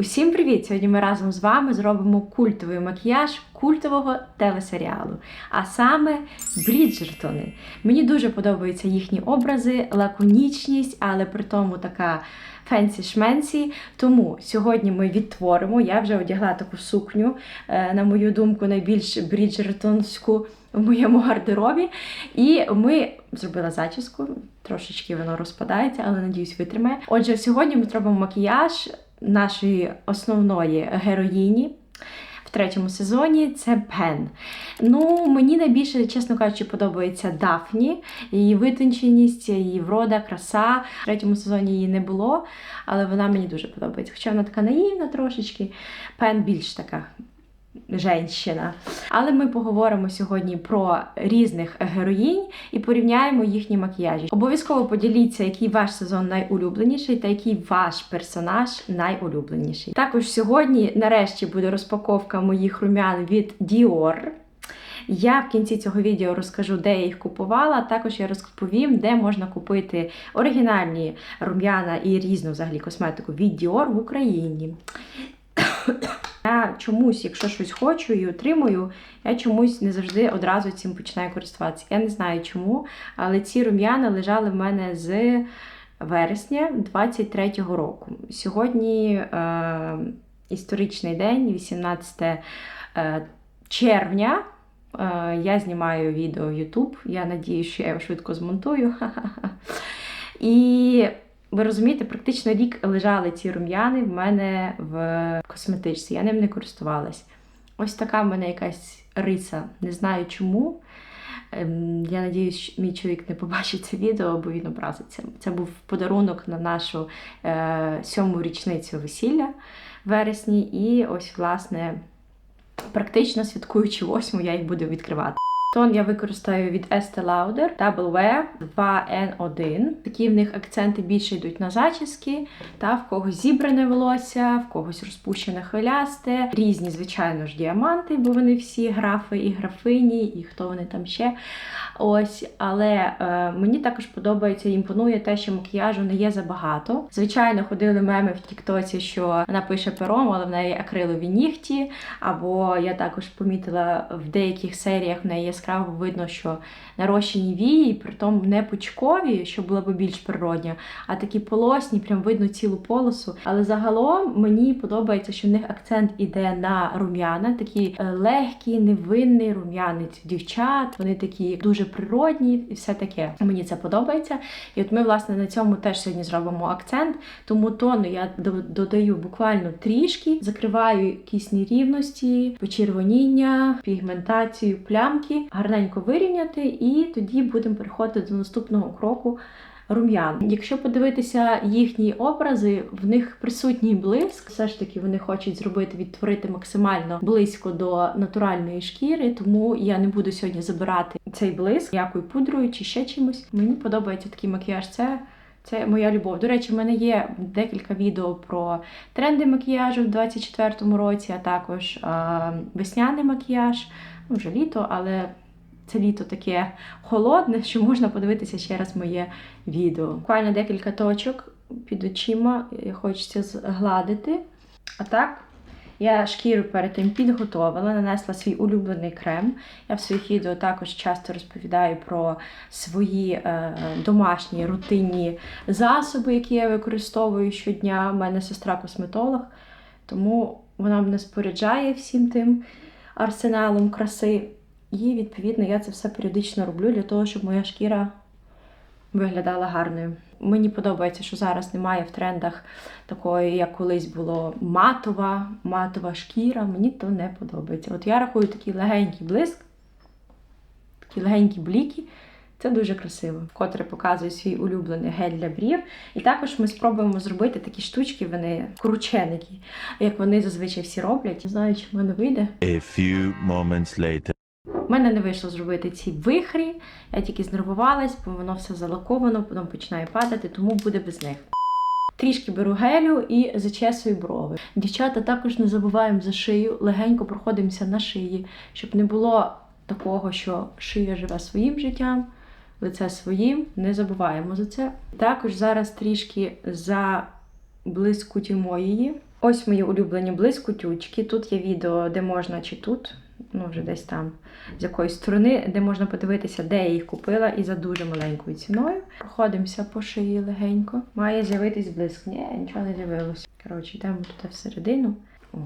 Усім привіт! Сьогодні ми разом з вами зробимо культовий макіяж культового телесеріалу, а саме Бріджертони. Мені дуже подобаються їхні образи, лаконічність, але при тому така фенсі-шменсі. Тому сьогодні ми відтворимо. Я вже одягла таку сукню, е, на мою думку, найбільш бріджертонську в моєму гардеробі. І ми зробили зачіску, трошечки воно розпадається, але надіюсь, витримає. Отже, сьогодні ми зробимо макіяж нашої основної героїні. В третьому сезоні це Пен. Ну, мені найбільше, чесно кажучи, подобається Дафні, її витонченість, її врода, краса. В третьому сезоні її не було, але вона мені дуже подобається. Хоча вона така наївна трошечки, Пен більш така женщина. Але ми поговоримо сьогодні про різних героїнь і порівняємо їхні макіяжі. Обов'язково поділіться, який ваш сезон найулюбленіший та який ваш персонаж найулюбленіший. Також сьогодні, нарешті, буде розпаковка моїх румян від Dior. Я в кінці цього відео розкажу, де я їх купувала. Також я розповім, де можна купити оригінальні рум'яна і різну взагалі косметику від Dior в Україні. Я чомусь, якщо щось хочу і отримую, я чомусь не завжди одразу цим починаю користуватися. Я не знаю чому, але ці рум'яна лежали в мене з вересня 23-го року. Сьогодні е, історичний день, 18 е, червня. Е, я знімаю відео в YouTube. Я надію, що я його швидко змонтую. І ви розумієте, практично рік лежали ці рум'яни в мене в косметичці. Я ним не користувалась. Ось така в мене якась риса. Не знаю чому. Ем, Я надіюсь, мій чоловік не побачить це відео, бо він образиться. Це був подарунок на нашу е, сьому річницю весілля в вересні. І ось, власне, практично святкуючи восьму, я їх буду відкривати. Тон я використаю від Estee Lauder W 2N1. Такі в них акценти більше йдуть на зачіски, та в когось зібране волосся, в когось розпущене хвилясте. Різні, звичайно ж, діаманти, бо вони всі графи і графині, і хто вони там ще. Ось, але е, мені також подобається і імпонує те, що макіяжу не є забагато. Звичайно, ходили меми в Тіктоці, що вона пише пером, але в неї акрилові нігті. Або я також помітила в деяких серіях в неї яскраво видно, що нарощені вії, притом не пучкові, що було б більш природньо, а такі полосні, прям видно цілу полосу. Але загалом мені подобається, що в них акцент іде на рум'яна, такі е, легкі, невинний рум'янець дівчат. Вони такі дуже природні і все таке. Мені це подобається. І от ми, власне, на цьому теж сьогодні зробимо акцент. Тому тону я додаю буквально трішки, закриваю якісь нерівності, почервоніння, пігментацію, плямки, гарненько вирівняти, і тоді будемо переходити до наступного кроку. Рум'ян. Якщо подивитися їхні образи, в них присутній блиск. Все ж таки вони хочуть зробити, відтворити максимально близько до натуральної шкіри, тому я не буду сьогодні забирати цей блиск якою пудрою чи ще чимось. Мені подобається такий макіяж. Це це моя любов. До речі, в мене є декілька відео про тренди макіяжу в 24-му році, а також а, весняний макіяж. Ну, вже літо, але це літо таке холодне, що можна подивитися ще раз моє відео. Буквально декілька точок під очима хочеться згладити. А так, я шкіру перед тим підготовила, нанесла свій улюблений крем. Я в своїх відео також часто розповідаю про свої е, домашні рутинні засоби, які я використовую щодня. У мене сестра косметолог, тому вона мене споряджає всім тим арсеналом краси. І, відповідно, я це все періодично роблю для того, щоб моя шкіра виглядала гарною. Мені подобається, що зараз немає в трендах такої, як колись було матова, матова шкіра. Мені то не подобається. От я рахую такий легенький блиск, такі легенькі бліки. Це дуже красиво. Вкотре показую свій улюблений гель для брів. І також ми спробуємо зробити такі штучки, вони крученики, як вони зазвичай всі роблять. Не знаю, чи в мене вийде. A few moments later. У мене не вийшло зробити ці вихрі, я тільки знервувалась, бо воно все залаковано, потім починає падати, тому буде без них. Трішки беру гелю і зачесую брови. Дівчата також не забуваємо за шию, легенько проходимося на шиї, щоб не було такого, що шия живе своїм життям, лице своїм. Не забуваємо за це. Також зараз трішки за заблискутімо її Ось мої улюблені блискутючки. Тут є відео, де можна чи тут, ну вже десь там, з якоїсь сторони, де можна подивитися, де я їх купила і за дуже маленькою ціною. Проходимося по шиї легенько. Має з'явитись блиск. Ні, нічого не з'явилося. Коротше, йдемо туди всередину. О,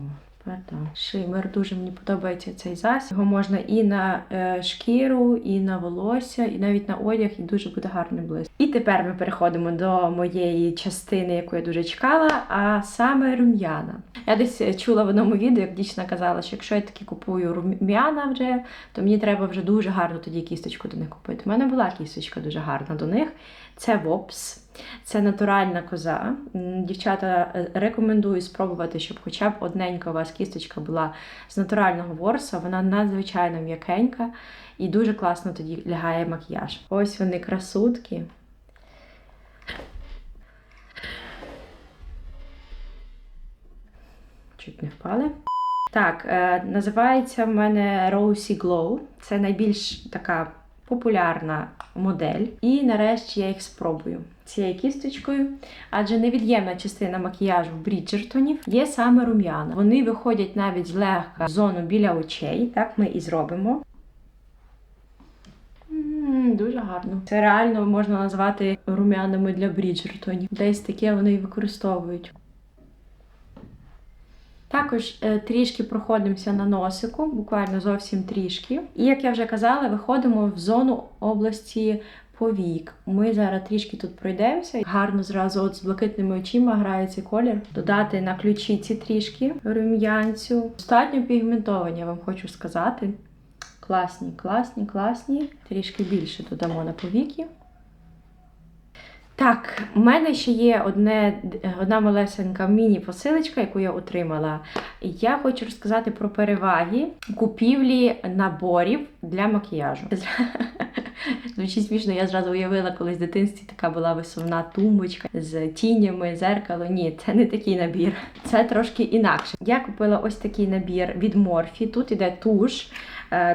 тепер. Шимер дуже мені подобається цей засіб. Його можна і на е, шкіру, і на волосся, і навіть на одяг, і дуже буде гарний блиск. І тепер ми переходимо до моєї частини, яку я дуже чекала, а саме рум'яна. Я десь е, чула в одному відео, як дівчина казала, що якщо я таки купую рум'яна вже, то мені треба вже дуже гарно тоді кісточку до них купити. У мене була кісточка дуже гарна до них. Це Вопс. Це натуральна коза. Дівчата е, рекомендую спробувати, щоб хоча б одненька у вас кісточка була з натурального ворса. Вона надзвичайно м'якенька і дуже класно тоді лягає макіяж. Ось вони красутки. Чуть не впали. Так, е, називається в мене Rosy Glow. Це найбільш така популярна модель. І нарешті я їх спробую цією кісточкою, адже невід'ємна частина макіяжу Бріджертонів є саме рум'яна. Вони виходять навіть злегка в зону біля очей. Так ми і зробимо. Дуже гарно. Це реально можна назвати рум'янами для Бріджертонів. Десь таке вони і використовують. Також е, трішки проходимося на носику, буквально зовсім трішки. І як я вже казала, виходимо в зону області повік. Ми зараз трішки тут пройдемося. Гарно зразу от з блакитними очима грає цей колір. Додати на ключиці трішки рум'янцю. Достатньо пігментовані, я вам хочу сказати. Класні, класні, класні. Трішки більше додамо на повіки. Так, у мене ще є одне, одна малесенька міні-посилочка, яку я отримала. Я хочу розказати про переваги купівлі наборів для макіяжу. Звучить смішно, я зразу уявила, колись в дитинстві така була висувна тумбочка з тінями, зеркало. Ні, це не такий набір. Це трошки інакше. Я купила ось такий набір від Морфі. Тут іде туш,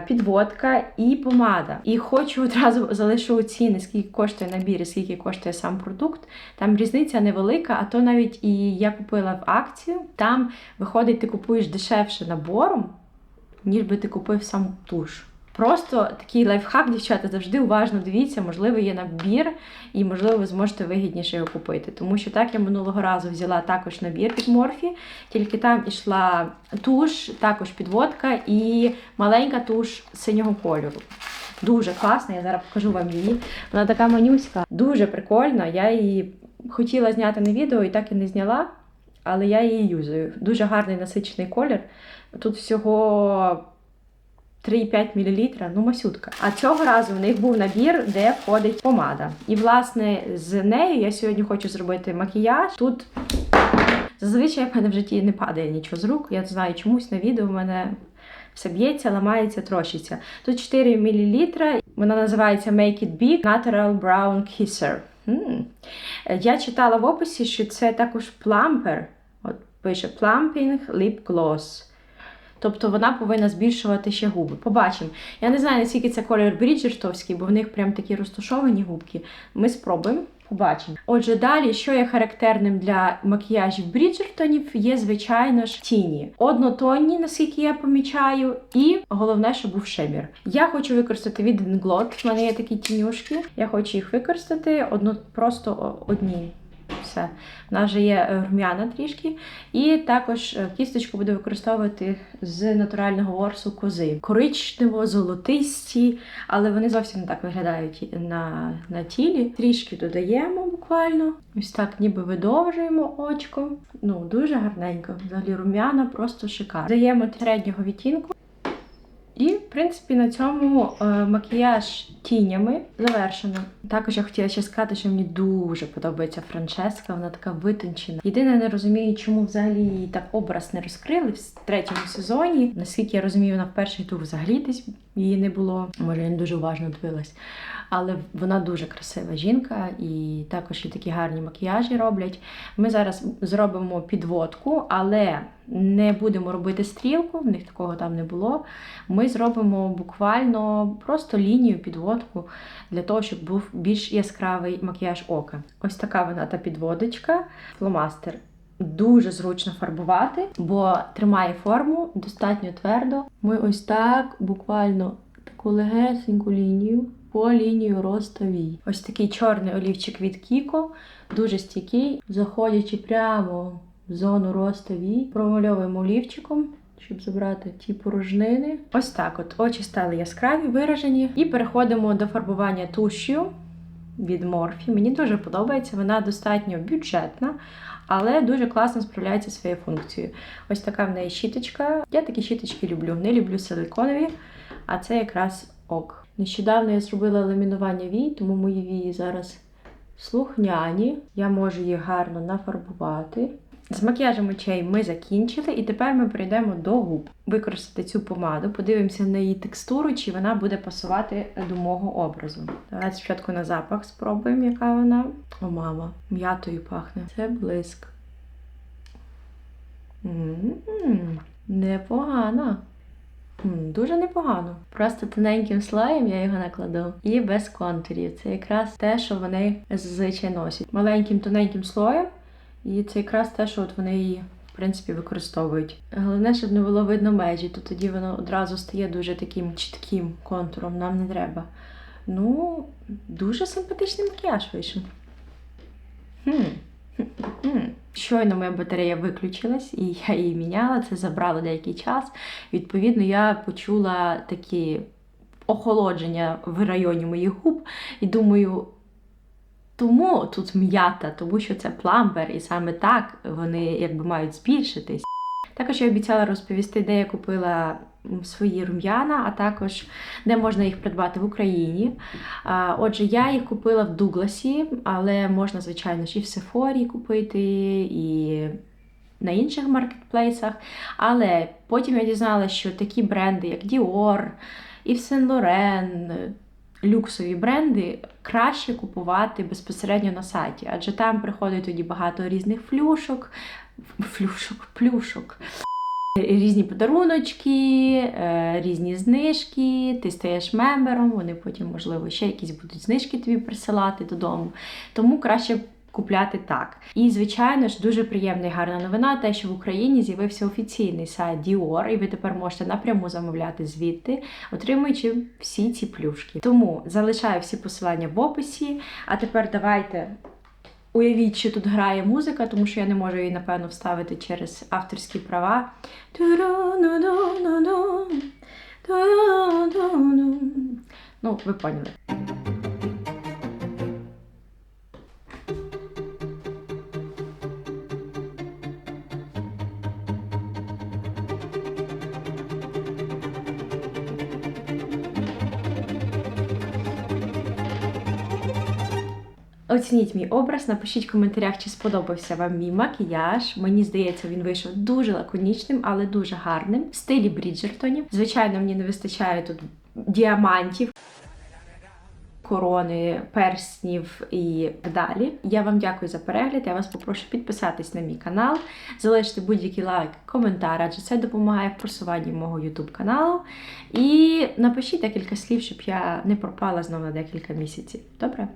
підводка і помада. І хочу одразу залишу ціни, скільки коштує набір і скільки коштує сам продукт. Там різниця невелика, а то навіть і я купила в акцію. Там виходить, ти купуєш дешевше набором, ніж би ти купив сам туш. Просто такий лайфхак, дівчата, завжди уважно дивіться, можливо, є набір, і можливо, ви зможете вигідніше його купити. Тому що так я минулого разу взяла також набір від Морфі, тільки там ішла туш, також підводка і маленька туш синього кольору. Дуже класна, я зараз покажу вам її. Вона така манюська, дуже прикольна. Я її хотіла зняти на відео і так і не зняла, але я її юзаю. Дуже гарний насичений колір. Тут всього 3,5 мл, ну масютка. А цього разу в них був набір, де входить помада. І, власне, з нею я сьогодні хочу зробити макіяж. Тут зазвичай в мене в житті не падає нічого з рук. Я знаю, чомусь на відео в мене все б'ється, ламається, трощиться. Тут 4 мл. Вона називається Make It Big Natural Brown Kisser. М. Я читала в описі, що це також плампер. От пише Plumping Lip Gloss. Тобто вона повинна збільшувати ще губи. Побачимо. Я не знаю, наскільки це колір бріджертовський, бо в них прям такі розташовані губки. Ми спробуємо. Побачимо. Отже, далі, що є характерним для макіяжів Бріджертонів, є, звичайно ж, тіні. Однотонні, наскільки я помічаю, і головне, щоб був шимір. Я хочу використати від Inglot, в мене є такі тінюшки. Я хочу їх використати одну, просто одні. Все. У нас вже є е, рум'яна трішки. І також е, кісточку буду використовувати з натурального ворсу кози. Коричнево-золотисті, але вони зовсім не так виглядають на, на тілі. Трішки додаємо буквально. Ось так ніби видовжуємо очко. Ну, дуже гарненько. Взагалі рум'яна, просто шикарно. Даємо середнього відтінку. І, в принципі, на цьому е, макіяж тінями завершено. Також я хотіла ще сказати, що мені дуже подобається Франческа, вона така витончена. Єдине, не розумію, чому взагалі її так образ не розкрили в третьому сезоні. Наскільки я розумію, вона в перший тур взагалі десь її не було. Може, я не дуже уважно дивилась. Але вона дуже красива жінка, і також і такі гарні макіяжі роблять. Ми зараз зробимо підводку, але не будемо робити стрілку, в них такого там не було. Ми зробимо буквально просто лінію підводку для того, щоб був більш яскравий макіяж ока. Ось така вона та підводочка, фломастер. дуже зручно фарбувати, бо тримає форму достатньо твердо. Ми ось так буквально таку легесеньку лінію по лінію ростовій. Ось такий чорний олівчик від Кіко, дуже стійкий, заходячи прямо зону ростовій, промальовуємо олівчиком. Щоб забрати ті порожнини. Ось так от очі стали яскраві, виражені. І переходимо до фарбування туш'ю від Морфі. Мені дуже подобається, вона достатньо бюджетна, але дуже класно справляється своєю функцією. Ось така в неї щіточка. Я такі щіточки люблю. Не люблю силиконові, а це якраз ок. Нещодавно я зробила ламінування вій, тому мої вії зараз слухняні. Я можу їх гарно нафарбувати. З макіяжем очей ми закінчили, і тепер ми перейдемо до губ. Використати цю помаду, подивимося на її текстуру, чи вона буде пасувати до мого образу. Давайте спочатку на запах спробуємо, яка вона. О, мама, м'ятою пахне. Це блиск. М, Непогано. М, Дуже непогано. Просто тоненьким слоєм я його накладу. І без контурів. Це якраз те, що вони зазвичай носять. Маленьким тоненьким слоєм. І це якраз те, що от вони її, в принципі, використовують. Головне, щоб не було видно межі, то тоді воно одразу стає дуже таким чітким контуром. Нам не треба. Ну, дуже симпатичний макіяж вийшов. Хм. Щойно моя батарея виключилась, і я її міняла. Це забрало деякий час. Відповідно, я почула такі охолодження в районі моїх губ, і думаю. Тому тут м'ята, тому що це пламбер, і саме так вони якби мають збільшитись. Також я обіцяла розповісти, де я купила свої рум'яна, а також де можна їх придбати в Україні. Отже, я їх купила в Дугласі, але можна, звичайно, і в Сефорі купити, і на інших маркетплейсах. Але потім я дізналася, що такі бренди, як Dior, Yves Saint Laurent, люксові бренди краще купувати безпосередньо на сайті, адже там приходить тоді багато різних флюшок, флюшок, плюшок. Різні подаруночки, е, різні знижки, ти стаєш мембером, вони потім, можливо, ще якісь будуть знижки тобі присилати додому. Тому краще купляти так. І, звичайно ж, дуже приємна і гарна новина, те, що в Україні з'явився офіційний сайт Dior, і ви тепер можете напряму замовляти звідти, отримуючи всі ці плюшки. Тому залишаю всі посилання в описі. А тепер давайте. Уявіть, що тут грає музика, тому що я не можу її, напевно, вставити через авторські права. Ну, ви поняли. Оцініть мій образ, напишіть в коментарях, чи сподобався вам мій макіяж. Мені здається, він вийшов дуже лаконічним, але дуже гарним. В стилі Бріджертонів. Звичайно, мені не вистачає тут діамантів. Корони, перснів і так далі. Я вам дякую за перегляд. Я вас попрошу підписатись на мій канал, залишити будь-який лайк, коментар, адже це допомагає в просуванні мого YouTube каналу. І напишіть декілька слів, щоб я не пропала знову на декілька місяців. Добре?